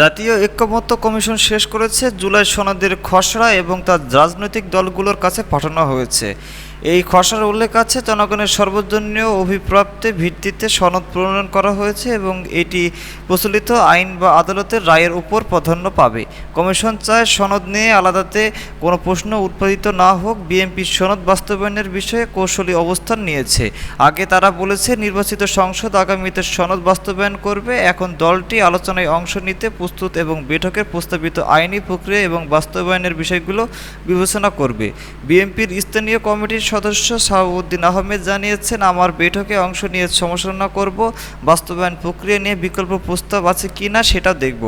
জাতীয় ঐক্যমত্য কমিশন শেষ করেছে, জুলাই সনদের খসড়া এবং তার রাজনৈতিক দলগুলোর কাছে পাঠানো হয়েছে। এই খসড়ার উল্লেখ আছে, জনগণের সর্বজনীয় অভিপ্রাপ্তির ভিত্তিতে সনদ প্রণয়ন করা হয়েছে এবং এটি প্রচলিত আইন বা আদালতের রায়ের উপর প্রাধান্য পাবে। কমিশন চায় সনদ নিয়ে আলাদাতে কোনো প্রশ্ন উৎপাদিত না হোক, বিএনপি সনদ বাস্তবায়নের বিষয়ে কৌশলী অবস্থান নিয়েছে। আগে তারা বলেছে, নির্বাচিত সংসদ আগামীতে সনদ বাস্তবায়ন করবে। এখন দলটি আলোচনায় অংশ নিতে প্রস্তুত এবং বৈঠকের প্রস্তাবিত আইনি প্রক্রিয়া এবং বাস্তবায়নের বিষয়গুলো বিবেচনা করবে। বিএনপির স্থানীয় কমিটির সদস্য শাহাবুদ্দিন আহমেদ জানিয়েছেন, আমার বৈঠকে অংশ নিয়ে সমালোচনা করব, বাস্তবায়ন প্রক্রিয়া নিয়ে বিকল্প প্রস্তাব আছে কি না সেটা দেখব।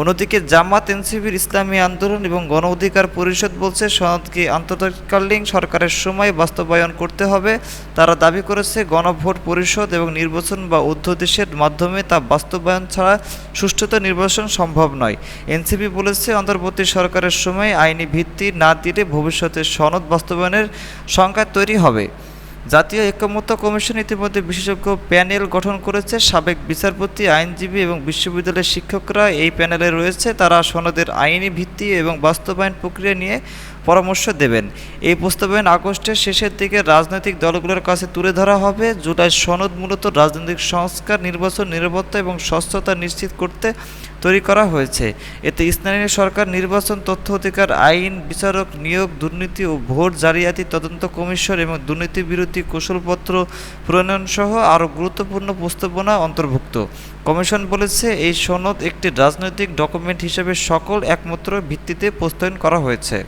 অন্যদিকে জামাত এনসিপির ইসলামী আন্দোলন এবং গণ অধিকার পরিষদ বলছে, সনদকে আন্তর্জাতিককালীন সরকারের সময় বাস্তবায়ন করতে হবে। তারা দাবি করেছে, গণভোট পরিষদ এবং নির্বাচন বা অধ্যাদেশের মাধ্যমে তা বাস্তবায়ন ছাড়া সুষ্ঠুতা নির্বাচন সম্ভব নয়। এনসিপি বলেছে, অন্তর্বর্তী সরকারের সময় আইনি ভিত্তি না দিলে ভবিষ্যতে সনদ বাস্তবায়নের সংখ্যা তৈরি হবে। জাতীয় ঐক্যমত্য কমিশন ইতিমধ্যে বিশেষজ্ঞ প্যানেল গঠন করেছে। সাবেক বিচারপতি, আইনজীবী এবং বিশ্ববিদ্যালয়ের শিক্ষকরা এই প্যানেলে রয়েছে। তারা সনদের আইনি ভিত্তি এবং বাস্তবায়ন প্রক্রিয়া নিয়ে পরামর্শ দেবেন। এই প্রস্তাবায়ন আগস্টের শেষের দিকে রাজনৈতিক দলগুলোর কাছে তুলে ধরা হবে। জুলাই সনদ মূলত রাজনৈতিক সংস্কার, নির্বাচন নিরাপত্তা এবং স্বচ্ছতা নিশ্চিত করতে তৈরি করা হয়েছে। এতে স্থানীয় সরকার, নির্বাচন তথ্য অধিকার, আইন বিচারক নিয়োগ, দুর্নীতি ও ভোট জালিয়াতি তদন্ত কমিশন এবং দুর্নীতি বিরোধী কৌশলপত্র প্রণয়ন সহ আরও গুরুত্বপূর্ণ প্রস্তাবনা অন্তর্ভুক্ত। কমিশন বলেছে, এই সনদ একটি রাজনৈতিক ডকুমেন্ট হিসেবে সকল একমাত্র ভিত্তিতে প্রস্তয়ন করা হয়েছে।